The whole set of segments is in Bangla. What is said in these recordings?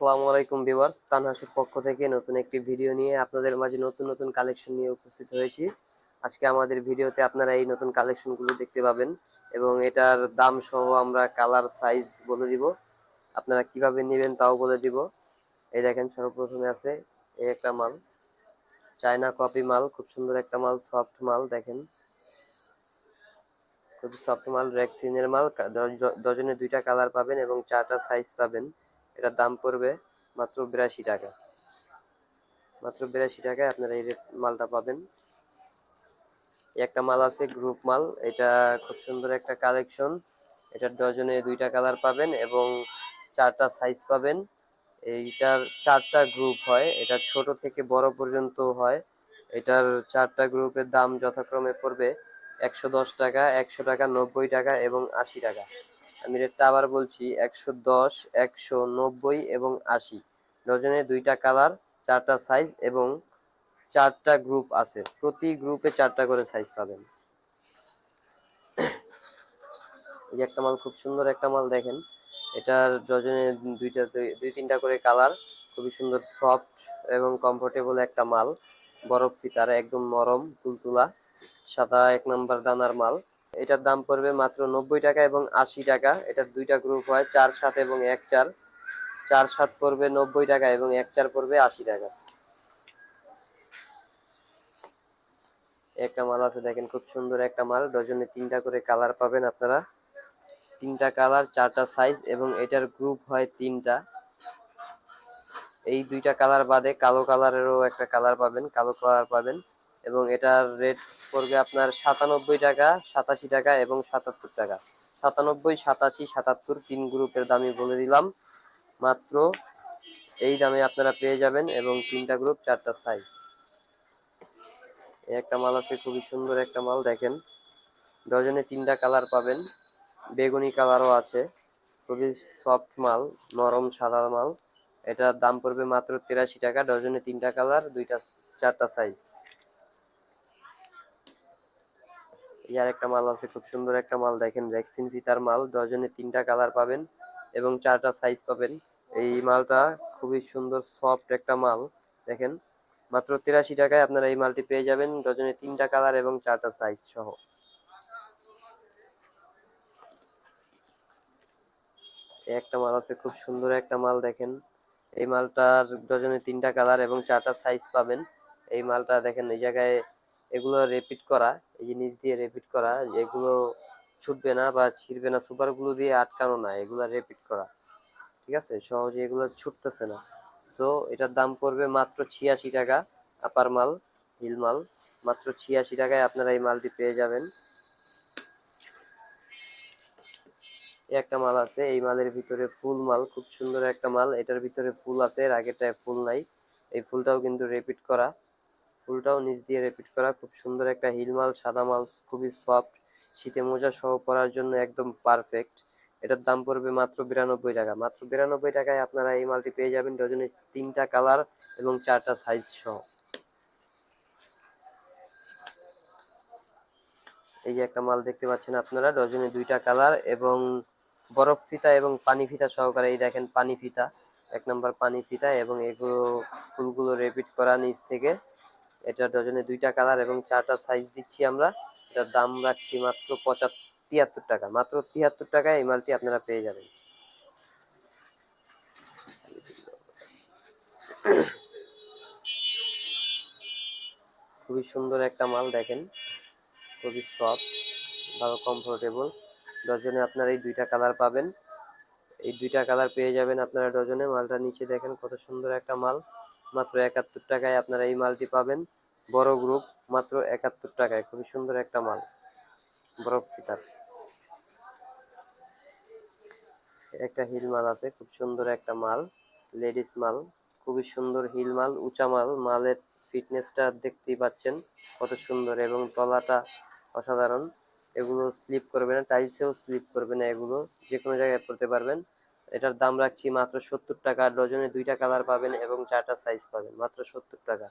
আসসালামু আলাইকুম ভিউয়ার্স, তানহাসের পক্ষ থেকে নতুন একটি ভিডিও নিয়ে আপনাদের মাঝে নতুন নতুন কালেকশন নিয়ে উপস্থিত হয়েছি। আজকে আমাদের ভিডিওতে আপনারা এই নতুন কালেকশনগুলো দেখতে পাবেন এবং এটার দাম সহ আমরা কালার সাইজ বলে দিব। আপনারা কীভাবে নেবেন তাও বলে দিব। এই দেখেন সর্বপ্রথমে আছে এই একটা মাল। চায়না কপি মাল, খুব সুন্দর একটা মাল, সফট মাল, দেখেন। খুব সফট মাল, রেক্সিনের মাল ডজনে দুইটা কালার পাবেন এবং চারটা সাইজ পাবেন। এটার দাম পড়বে মাত্র বিরাশি টাকা। মাত্র বিরাশি টাকায় আপনারা এই মালটা পাবেন। একটা মাল আছে গ্রুপ মাল, এটা খুব সুন্দর একটা কালেকশন এটার ডজনে দুইটা কালার পাবেন এবং চারটা সাইজ পাবেন। এইটার চারটা গ্রুপ হয়, এটা ছোট থেকে বড় পর্যন্ত হয়। এটার চারটা গ্রুপের দাম যথাক্রমে পড়বে একশো দশ টাকা, একশো টাকা, নব্বই টাকা এবং আশি টাকা। আমি রেটটা আবার বলছি, একশো দশ, একশো নব্বই এবং আশি। ডজনে দুইটা কালার চারটা সাইজ এবং চারটা গ্রুপ আছে। প্রতি গ্রুপে চারটা করে সাইজ পাবেন। এই একটা মাল, খুব সুন্দর একটা মাল দেখেন। এটার ডজনে দুইটা, দুই- দুই তিনটা করে কালার খুবই সুন্দর সফট এবং কমফোর্টেবল একটা মাল। বরফ ফিতার, একদম নরম, তুলতুলা, সাদা এক নাম্বার দানার মাল। এটার দাম পড়বে মাত্র নব্বই টাকা এবং আশি টাকা। এটার দুইটা গ্রুপ হয়, চার সাত এবং এক চার। চার সাত পড়বে নব্বই টাকা এবং এক চার পড়বে আশি টাকা। একটা মাল আছে, দেখেন খুব সুন্দর একটা মাল। ডজনে তিনটা করে কালার পাবেন আপনারা। তিনটা কালার, চারটা সাইজ এবং এটার গ্রুপ হয় তিনটা। এই দুইটা কালার বাদে কালো কালারেরও একটা কালার পাবেন, কালো কালার পাবেন। এবং এটার রেট পড়বে আপনার সাতানব্বই টাকা, সাতাশি টাকা এবং সাতাত্তর টাকা। সাতানব্বই, সাতাশি, সাতাত্তর তিন গ্রুপের দামই বলে দিলাম। মাত্র এই দামে আপনারা পেয়ে যাবেন এবং তিনটা গ্রুপ চারটা সাইজ একটা মাল আছে, খুবই সুন্দর একটা মাল, দেখেন। ডজনে তিনটা কালার পাবেন। বেগুনি কালারও আছে। খুবই সফট মাল, নরম সাদা মাল। এটার দাম পড়বে মাত্র তিরাশি টাকা, ডজনে তিনটা কালার দুইটা, চারটা সাইজ এই আর একটা মাল আছে, খুব সুন্দর একটা মাল। দেখেন ভ্যাকসিন ফিতার মাল ডজনে তিনটা কালার পাবেন এবং চারটা সাইজ পাবেন। এই মালটা খুবই সুন্দর সফট একটা মাল, দেখেন। মাত্র তিরাশি টাকায় আপনারা এই মালটি পেয়ে যাবেন ডজনে তিনটা কালার এবং চারটা সাইজ সহ। একটা মাল আছে, খুব সুন্দর একটা মাল, দেখেন। এই মালটার ডজনে তিনটা কালার এবং চারটা সাইজ পাবেন। এই মালটা, দেখেন, এই জায়গায় এগুলো রিপিট করা, এই যে নিচ দিয়ে রিপিট করা, এগুলো ছুটবে না বা ছিঁড়বে না সুপারগুলো দিয়ে আটকানো না, এগুলো রিপিট করা। ঠিক আছে? সহজে এগুলো ছুটতেছে না। সো এটার দাম পড়বে মাত্র ছিয়াশি টাকা আপার মাল হিল মাল মাত্র ছিয়াশি টাকায় আপনারা এই মালটি পেয়ে যাবেন। একটা মাল আছে, এই মালের ভিতরে ফুল মাল খুব সুন্দর একটা মাল এটার ভিতরে ফুল আছে, এর আগেরটায় ফুল নাই। এই ফুলটাও কিন্তু রিপিট করা। ফুলটাও নিচ দিয়ে রিপিট করা। খুব সুন্দর একটা হিল মাল সাদা মাল, খুবই সফট শীতে মোজা সহ পরার জন্য একদম পারফেক্ট এটার দাম পড়বে মাত্র বিরানব্বই টাকা। মাত্র বিরানব্বই টাকায় আপনারা এই মালটি পেয়ে যাবেন ডজনে তিনটা কালার এবং চারটা সাইজ সহ। এই যে একটা মাল দেখতে পাচ্ছেন আপনারা, ডজনে দুইটা কালার এবং বরফ ফিতা এবং পানি ফিতা সহকারে, এই দেখেন পানি ফিতা, এক নম্বর পানি ফিতা এবং এগুলো ফুলগুলো রেপিট করা নিচ থেকে। এটা ডজনে দুইটা কালার এবং চারটা সাইজ দিচ্ছি আমরা। এটার দাম রাখছি মাত্র পঁচাত্তর তিয়াত্তর টাকা। মাত্র তিয়াত্তর টাকায় এই মালটি আপনারা পেয়ে যাবেন। খুবই সুন্দর একটা মাল দেখেন। খুবই সফট ভালো কমফোর্টেবল ডজনে আপনারা এই দুইটা কালার পাবেন। এই দুইটা কালার পেয়ে যাবেন আপনারা ডজনে। মালটা নিচে দেখেন কত সুন্দর একটা মাল। মাত্র একাত্তর টাকায় আপনারা এই মালটি পাবেন। বড় গ্রুপ মাত্র একাত্তর টাকায়। খুবই সুন্দর একটা মাল। বরফ ফিতার। একটা হিল মাল আছে, খুব সুন্দর একটা মাল। লেডিস মাল। খুবই সুন্দর হিল মাল, উঁচা মাল। মালের ফিটনেসটা দেখতেই পাচ্ছেন, কত সুন্দর এবং তলাটা অসাধারণ। এগুলো স্লিপ করবে না টাইলসেও স্লিপ করবে না এগুলো। যে কোনো জায়গায় পড়তে পারবেন। এটার দাম রাখছি মাত্র সত্তর টাকা ডজনে দুইটা কালার পাবেন এবং চারটা সাইজ পাবেন, মাত্র সত্তর টাকা।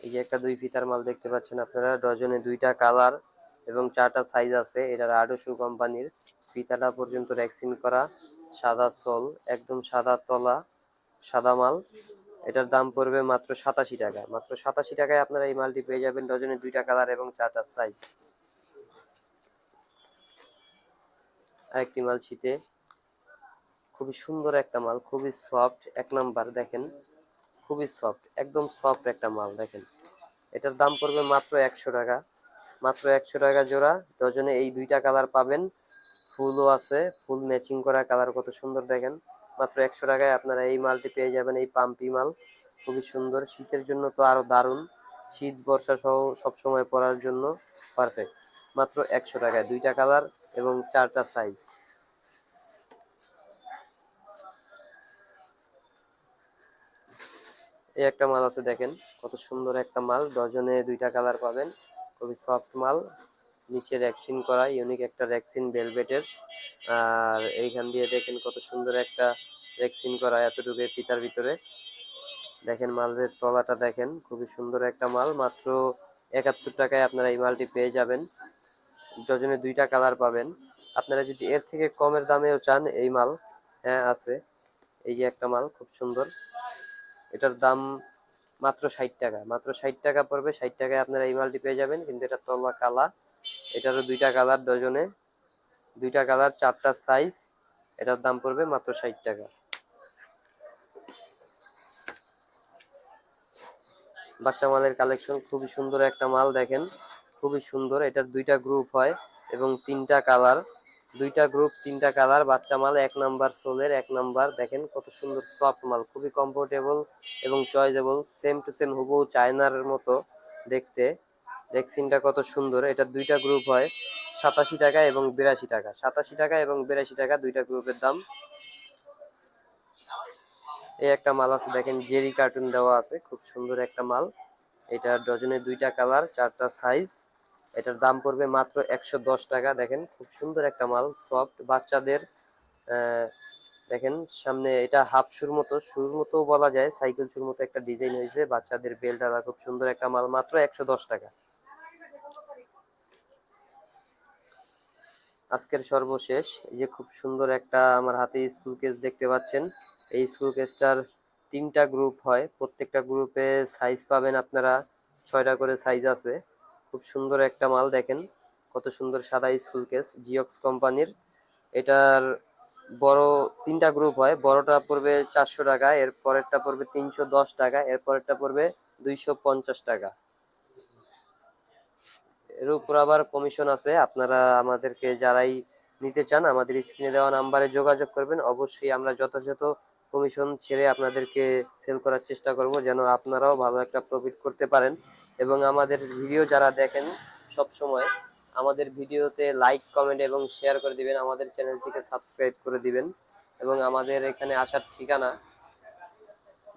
এই যে একটা দুই ফিতার মাল দেখতে পাচ্ছেন আপনারা, ডজনে দুইটা কালার এবং চারটা সাইজ আছে, এটার আডোশু কোম্পানির। ফিতাটা পর্যন্ত ভ্যাকসিন করা, সাদা সোল, একদম সাদা তলা, সাদা মাল। এটার দাম পড়বে মাত্র সাতাশি টাকা, মাত্র সাতাশি টাকায় আপনারা এই মালটি পেয়ে যাবেন, ডজনে দুইটা কালার এবং চারটা সাইজ আরেকটি মাল শীতে। খুবই সুন্দর একটা মাল, খুবই সফট। এক নাম্বার দেখেন, খুবই সফট, একদম সফট একটা মাল দেখেন। এটার দাম পড়বে মাত্র একশো টাকা। মাত্র একশো টাকা জোড়া। ডজনে এই দুইটা কালার পাবেন। ফুলও আছে, ফুল ম্যাচিং করা কালার কত সুন্দর দেখেন। মাত্র একশো টাকায় আপনারা এই মালটি পেয়ে যাবেন, এই পাম্পি মাল। খুবই সুন্দর। শীতের জন্য তো আরও দারুণ। শীত, বর্ষা সহ সবসময় পরার জন্য পারফেক্ট মাত্র একশো টাকায় দুইটা কালার। এবং চারটা সাইজ এই একটা মাল আছে দেখেন, কত সুন্দর একটা মাল। ডজনে দুইটা কালার পাবেন। খুবই সফট মাল। নিচে ভ্যাকসিন করা ইউনিক একটা ভ্যাকসিন ভেলভেটের আর এইখান দিয়ে দেখেন কত সুন্দর একটা ভ্যাকসিন করা এতটুকু ফিতার ভিতরে। দেখেন মালের তলাটা দেখেন, খুবই সুন্দর একটা মাল। মাত্র একাত্তর টাকায় আপনারা এই মালটি পেয়ে যাবেন। ডজনে দুইটা কালার পাবেন। আপনারা যদি এর থেকে কমের দামেও চান, এই মাল হ্যাঁ আছে। এই যে একটা মাল, খুব সুন্দর। এটার দাম মাত্র ষাট টাকা। মাত্র ষাট টাকা পড়বে। ষাট টাকায় আপনারা এই মালটি পেয়ে যাবেন, কিন্তু এটা তলা কালা। এটারও দুইটা কালার ডজনে। দুইটা কালার, চারটা সাইজ এটার দাম পড়বে মাত্র ষাট টাকা। বাচ্চা মালের কালেকশন খুবই সুন্দর একটা মাল, দেখেন। খুবই সুন্দর। এটার দুইটা গ্রুপ হয় এবং তিনটা কালার দুইটা গ্রুপ তিনটা কালার বাচ্চা মাল এক নাম্বার সোলের এক নাম্বার দেখেন কত সুন্দর সফট মাল, খুবই কমফোর্টেবল এবং চয়েজেবল সেম টু সেম হুবহু চায়নার মতো দেখতে। ভ্যাকসিনটা কত সুন্দর। এটা দুইটা গ্রুপ হয় সাতাশি টাকা এবং বিরাশি টাকা। সাতাশি টাকা এবং বিরাশি টাকা দুইটা গ্রুপের দাম। এই একটা মাল আছে, দেখেন জেরি কার্টুন দেওয়া আছে, খুব সুন্দর একটা মাল। এটা ডজনে দুইটা কালার চারটা সাইজ এটার দাম পড়বে মাত্র একশো দশ টাকা। দেখেন, খুব সুন্দর একটা মাল সফট বাচ্চাদের দেখেন, সামনে এটা হাফ শুর মতো শুর মতো বলা যায় সাইকেল শুর মতো একটা ডিজাইন হয়েছে। বাচ্চাদের বেল্ট খুব সুন্দর একটা মাল, মাত্র একশো দশ টাকা। আজকের সর্বশেষ, এই যে খুব সুন্দর একটা আমার হাতে স্কুল কেস দেখতে পাচ্ছেন। এই স্কুল কেসটার তিনটা গ্রুপ হয়। প্রত্যেকটা গ্রুপে সাইজ পাবেন আপনারা, ছয়টা করে সাইজ আছে। খুব সুন্দর একটা মাল দেখেন। কত সুন্দর সাদা স্কুল কেস জিওক্স কোম্পানির। এটার বড় তিনটা গ্রুপ হয়, বড়টা পড়বে চারশো টাকা, এর পরেরটা পড়বে তিনশো দশ টাকা, এর পরেরটা পড়বে দুইশো পঞ্চাশ টাকা। এর উপর আবার কমিশন আছে, আপনারা আমাদেরকে যারাই নিতে চান, আমাদের স্ক্রিনে দেওয়া নাম্বারে যোগাযোগ করবেন, অবশ্যই আমরা যথাযথ কমিশন ছেড়ে আপনাদেরকে সেল করার চেষ্টা করব, যেন আপনারাও ভালো একটা প্রফিট করতে পারেন। এবং আমাদের ভিডিও যারা দেখেন সব সময়, আমাদের ভিডিওতে লাইক কমেন্ট এবং শেয়ার করে দিবেন, আমাদের চ্যানেলটিকে সাবস্ক্রাইব করে দিবেন এবং আমাদের এখানে আসার ঠিকানা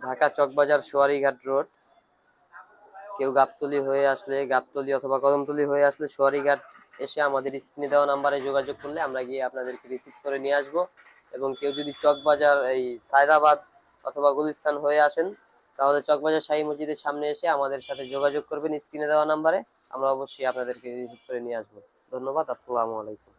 ঢাকা চকবাজার সোয়ারিঘাট রোড। কেউ গাবতলি হয়ে আসলে, গাবতলি অথবা কদমতলি হয়ে আসলে সোয়ারিঘাট এসে আমাদের স্ক্রিনে দেওয়া নাম্বারে যোগাযোগ করলে আমরা গিয়ে আপনাদেরকে রিসিভ করে নিয়ে আসব। এবং কেউ যদি চকবাজার, এই সায়দাবাদ অথবা গুলিস্তান হয়ে আসেন তাহলে চকবাজার শাহী মসজিদের সামনে এসে আমাদের সাথে যোগাযোগ করবেন স্ক্রিনে দেওয়া নাম্বারে। আমরা অবশ্যই আপনাদেরকে রিসিভ করে নিয়ে আসব। ধন্যবাদ, আসসালামু আলাইকুম।